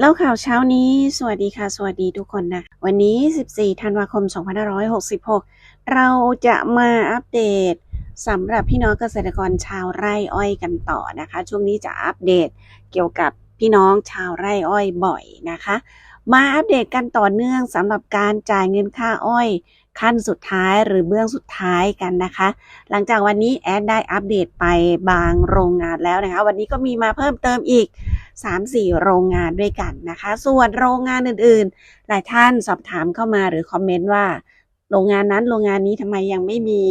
เล่าข่าวเช้านี้ สวัสดีค่ะ สวัสดีทุกคนนะ วันนี้ 14 ธันวาคม 2566 เราจะมาอัปเดตสำหรับพี่น้องเกษตรกรชาวไร่อ้อยกันต่อนะคะ ช่วงนี้จะอัปเดตเกี่ยวกับพี่น้องชาวไร่อ้อยบ่อยนะคะ มาอัปเดตกันต่อเนื่องสำหรับการจ่ายเงินค่าอ้อย ขั้นสุดท้ายหรือเบื้องสุดท้ายกันนะคะ หลังจากวันนี้แอดได้อัปเดตไปบางโรงงานแล้วนะคะ วันนี้ก็มีมาเพิ่มเติมอีก 3-4 โรงงานด้วยกันนะคะ ส่วนโรงงานอื่นๆ หลายท่านสอบถามเข้ามาหรือคอมเมนต์ว่าโรงงานนั้นโรงงานนี้ทำไมยังไม่มี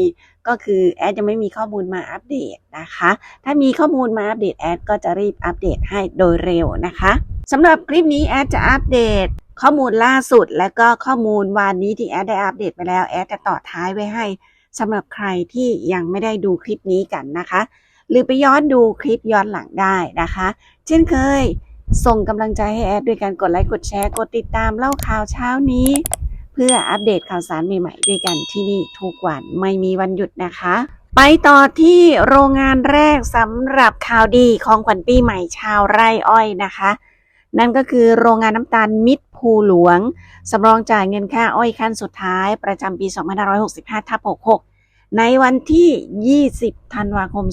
ก็คือแอดยังไม่มีข้อมูลมาอัปเดตนะคะ ถ้ามีข้อมูลมาอัปเดตแอดก็จะรีบอัปเดตให้โดยเร็วนะคะสำหรับคลิปนี้แอดจะอัปเดต ข้อมูลล่าสุดและก็ข้อมูลวันนี้ที่แอดได้อัปเดตไปแล้วแอดจะต่อท้ายไว้ให้สำหรับใครที่ยังไม่ได้ดูคลิปนี้กันนะคะ หรือไปย้อนดูคลิปย้อนหลังได้นะคะ เช่นเคย ส่งกำลังใจให้แอดด้วยการกดไลค์กดแชร์กดติดตามเล่าข่าวเช้านี้ เพื่ออัปเดตข่าวสารใหม่ๆด้วยกันที่นี่ทุกวันไม่มีวันหยุดนะคะ ไปต่อที่โรงงานแรกสำหรับข่าวดีของขวัญปีใหม่ชาวไร่อ้อยนะคะ นั่นก็คือโรงงานน้ำตาลมิตรภูหลวง สำรองจ่ายเงินค่าอ้อยขั้นสุดท้ายประจำปี 2565ทับ66 ในวันที่ 20 ธันวาคม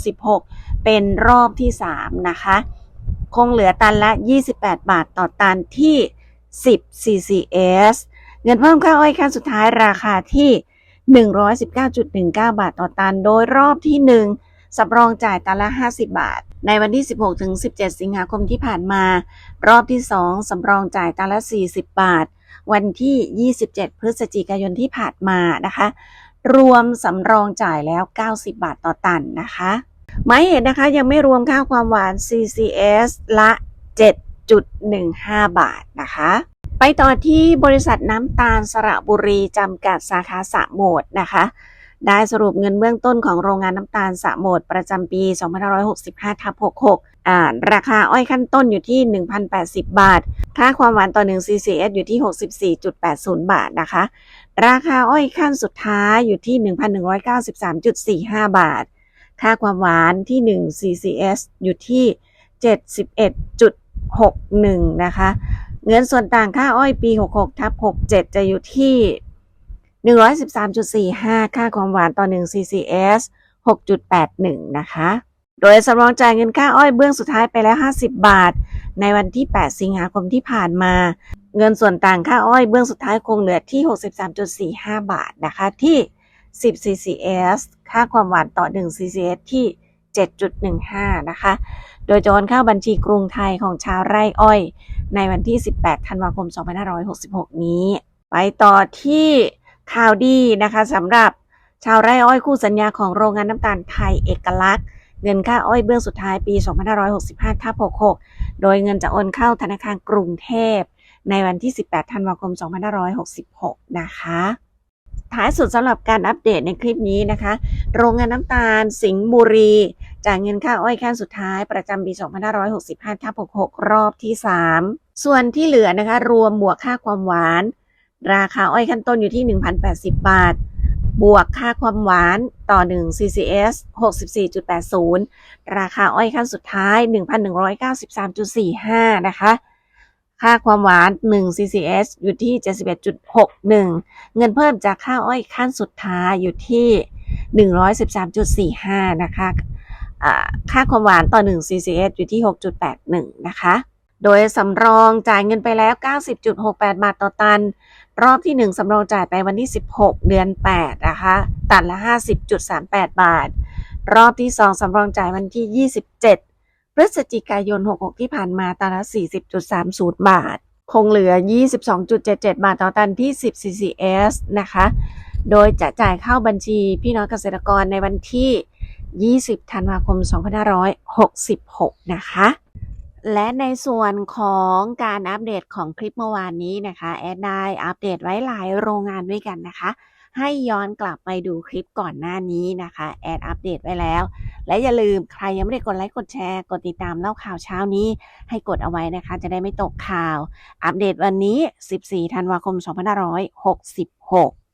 2566 เป็นรอบที่ 3 นะคะ คงเหลือตันละ 28 บาทต่อตันที่ 10 CCS เงินเพิ่มค่าอ้อยขั้นสุดท้ายราคาที่ 119.19 บาทต่อตัน โดยรอบที่ 1สำรองจ่ายตันละ 50 บาท ในวันที่ 16 ถึง 17 สิงหาคมที่ผ่านมา รอบที่ 2 สำรองจ่ายตันละ 40 บาท วันที่ 27 พฤศจิกายนที่ผ่านมานะคะ รวมสำรองจ่ายแล้ว 90 บาทต่อตันนะคะ หมายเหตุนะคะยังไม่รวมค่าความหวาน CCS ละ 7.15 บาทนะคะ ไปต่อที่บริษัทน้ำตาลสระบุรีจำกัดสาขาสะโหมดนะคะ ได้สรุปเงินเบื้องต้นของโรงงานน้ำตาลสะโมดประจำปี 2565ทับ66อ่าราคาอ้อยขั้นต้นอยู่ที่ 1,080 บาท ค่าความหวานต่อ 1 CCS อยู่ที่ 64.80 บาทนะคะ ราคาอ้อยขั้นสุดท้ายอยู่ที่ 1,193.45 บาท ค่าความหวานที่ 1 CCS อยู่ที่ 71.61 นะคะ เงินส่วนต่างค่าอ้อยปี 66ทับ67 จะอยู่ที่ 113.45 ค่าความหวานต่อ 1 CCS 6.81 นะคะ โดยสำรองจ่ายเงินค่าอ้อยเบื้องสุดท้ายไปแล้ว 50 บาท ในวันที่ 8 สิงหาคมที่ผ่านมา เงินส่วนต่างค่าอ้อยเบื้องสุดท้ายคงเหลือที่ 63.45 บาทนะคะที่ 10 CCS ค่าความหวานต่อ 1 CCS ที่ 7.15 นะคะ โดยจะโอนเข้าบัญชีกรุงไทยของชาวไร่อ้อย ในวันที่ 18 ธันวาคม 2566 นี้ ไปต่อที่ ข่าวดีนะคะสำหรับชาวไร่อ้อยคู่สัญญาของโรงงานน้ำตาลไทยเอกลักษณ์ เงินค่าอ้อยเบื้องสุดท้ายปี 2565ทับ66 โดยเงินจะโอนเข้าธนาคารกรุงเทพ ในวันที่ 18 ธันวาคม 2566 นะคะท้ายสุดสำหรับการอัปเดตในคลิปนี้นะคะ โรงงานน้ำตาลสิงห์บุรีจ่ายเงินค่าอ้อยขั้นสุดท้ายประจำปี 2565ทับ66 รอบที่ 3 ส่วนที่เหลือนะคะ รวมบวกค่าความหวาน ราคาอ้อยขั้นต้นอยู่ที่ 1,080 บาท บวกค่าความหวานต่อ 1 CCS 64.80 ราคาอ้อยขั้นสุดท้าย 1,193.45 นะคะ ค่าความหวาน 1 CCS อยู่ที่ 71.61 เงินเพิ่มจากค่าอ้อยขั้นสุดท้ายอยู่ที่ 113.45 นะคะอ่าค่าความหวานต่อ 1 CCS อยู่ที่ 6.81 นะคะ โดยสำรองจ่ายเงินไปแล้ว 90.68 บาทต่อตัน รอบที่ 1สำรองจ่ายไปวันที่ 16 เดือน 8 นะคะ ตันละ 50.38 บาท รอบที่ 2สำรองจ่ายวันที่ 27 พฤศจิกายน 66 ที่ผ่านมาตันละ 40.30 บาท คงเหลือ 22.77 บาทต่อตันที่ 10 CCS นะคะ โดยจะจ่ายเข้าบัญชีพี่น้องเกษตรกรในวันที่ 20 ธันวาคม 2566 นะคะ และในส่วนของการอัปเดตของคลิปเมื่อวานนี้นะคะแอดได้อัปเดตไว้หลายโรงงานด้วยกันนะคะ ให้ย้อนกลับไปดูคลิปก่อนหน้านี้นะคะแอดอัปเดตไว้แล้ว และอย่าลืมใครยังไม่ได้กดไลค์กดแชร์ กดติดตามเล่าข่าวเช้านี้ ให้กดเอาไว้นะคะ จะได้ไม่ตกข่าว อัปเดตวันนี้ 14 ธันวาคม 2566